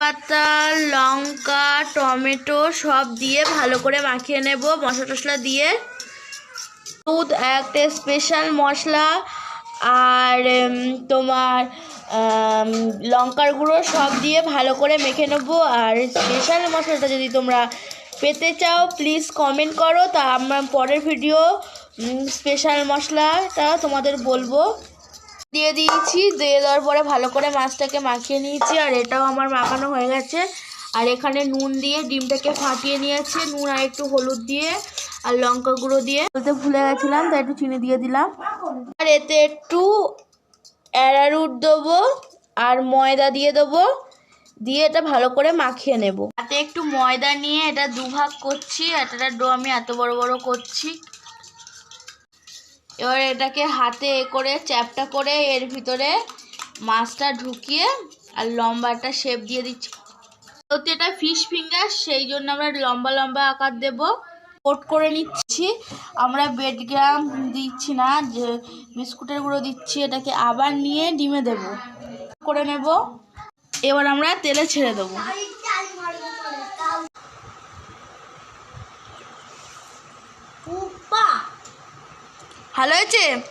পাতা লঙ্কা, টমেটো সব দিয়ে ভালো করে মাখিয়ে নেব মশলা টশলা দিয়ে। দুধ একটা স্পেশাল মশলা আর তোমার লঙ্কার গুঁড়ো সব দিয়ে ভালো করে মেখে নেব। আর স্পেশাল মশলাটা যদি তোমরা পেতে চাও প্লিজ কমেন্ট করো। তা আমরা পরের ভিডিও স্পেশাল মশলাটা তোমাদের বলব। দিয়ে দিয়েছি, দিয়ে দেওয়ার পরে ভালো করে মাছটাকে মাখিয়ে নিয়েছি, আর এটাও আমার মাখানো হয়ে গেছে। আর এখানে নুন দিয়ে ডিমটাকে ফাটিয়ে নিয়েছে, নুন আর একটু হলুদ দিয়ে আর লঙ্কা গুঁড়ো দিয়ে। বলতে ভুলে গেছিলাম, তাই একটু চিনি দিয়ে দিলাম। আর এতে একটু অ্যারারুট দেবো আর ময়দা দিয়ে দেবো, দিয়ে এটা ভালো করে মাখিয়ে নেব। হাতে একটু ময়দা নিয়ে এটা দুভাগ করছি একটা ডো আমি এত বড় বড় করছি। এবার এটাকে হাতে এ করে, চ্যাপটা করে এর ভিতরে মাছটা ঢুকিয়ে আর লম্বা একটা শেপ দিয়ে দিচ্ছি। সত্যি এটা ফিশ ফিঙ্গার সেই জন্য আমরা লম্বা লম্বা আকার দেব। কোট করে নিচ্ছি। আমরা বেডগ্রাম দিচ্ছি না, যে বিস্কুটের গুঁড়ো দিচ্ছি, এটাকে আবার নিয়ে ডিমে দেব। করে নেব। এবার আমরা তেলে ছেড়ে দেবো। ভালো হয়েছে?